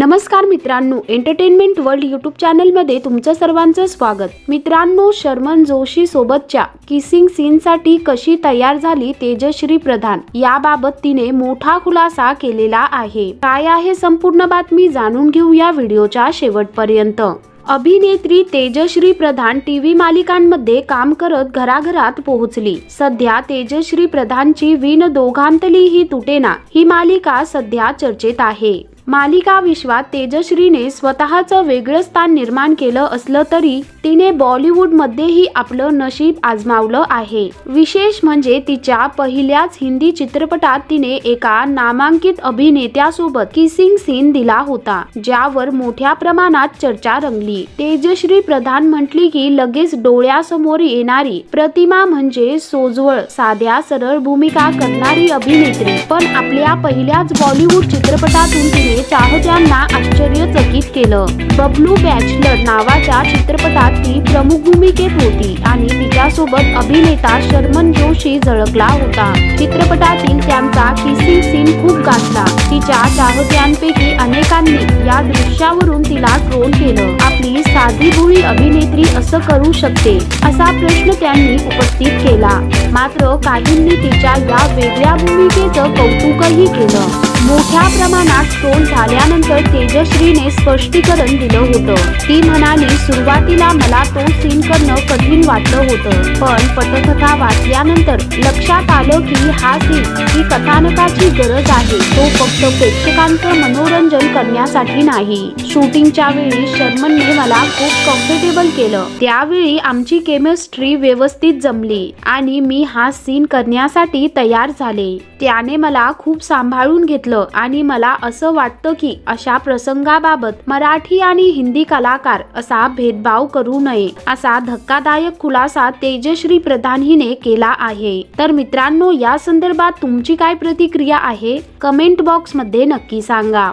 नमस्कार मित्रांनो entertainment world YouTube चॅनलमध्ये तुमचं सर्वांचं स्वागत. मित्रांनो शर्मन जोशी सोबतच्या किसिंग सीनसाठी कशी तयार झाली तेजश्री प्रधान? याबाबत तिने मोठा खुलासा केलेला आहे. काय आहे संपूर्ण बातमी जाणून घेऊया व्हिडिओच्या शेवटपर्यंत. अभिनेत्री तेजश्री प्रधान टीव्ही मालिकांमध्ये काम करत घराघरात पोहोचली. सध्या तेजश्री प्रधानची विन दोघांतली ही तुटेना. ही मालिका सध्या चर्चेत आहे. मालिका विश्वात तेजश्रीने स्वतःचं वेगळं स्थान निर्माण केलं असलं तरी तिने बॉलिवूडमध्येही आपलं नशीब आजमावलं आहे. विशेष म्हणजे तिच्या पहिल्याच हिंदी चित्रपटात तिने एका नामांकित अभिनेत्यासोबत किसिंग सीन दिला होता ज्यावर मोठ्या प्रमाणात चर्चा रंगली. तेजश्री प्रधान म्हटली की लगेच डोळ्यासमोर येणारी प्रतिमा म्हणजे सोजवळ साध्या सरळ भूमिका करणारी अभिनेत्री. पण आपल्या पहिल्याच बॉलिवूड चित्रपटातून तिने चाहत्यांना आश्चर्यचकित केलं. बबलू बॅचलर नावाच्या चित्रपटात ती प्रमुख भूमिकेत होती आणि तिच्यासोबत अभिनेता शर्मन जोशी झळकला होता. चित्रपटातील त्यांचा किसिंग सीन खूप गाजला. तिच्या चाहत्यांपैकी अनेकांनी या दृश्यावरून तिला ट्रोल केलं. आपली साधी भोळी अभिनेत्री असं करू शकते असा प्रश्न त्यांनी उपस्थित केला. मात्र काहींनी तिच्या या वेगळ्या भूमिकेचं कौतुकही केलं. मोठ्या प्रमाणात ट्रोल झाल्यानंतर तेजश्रीने स्पष्टीकरण दिलं होतं. ती म्हणाली सुरुवातीला मला तो सीन करणं कठीण वाटलं होतं पण पटकथा वाचल्यानंतर लक्षात आलं की हा सीन ही कथानकाची गरज आहे. तो फक्त प्रेक्षकांचं मनोरंजन करण्यासाठी नाही. शूटिंगच्या वेळी शर्मनने मला खूप कम्फर्टेबल केलं. त्यावेळी आमची केमिस्ट्री व्यवस्थित जमली आणि मी हा सीन करण्यासाठी तयार झाले. त्याने मला खूप सांभाळून घेतलं. घेतलं आणि मला असं वाटतं की अशा प्रसंगाबाबत मराठी आणि हिंदी कलाकार असा भेदभाव करू नये असा धक्कादायक खुलासा तेजश्री प्रधान हिने केला आहे. तर मित्रांनो या संदर्भात तुमची काय प्रतिक्रिया आहे? कमेंट बॉक्समध्ये नक्की सांगा.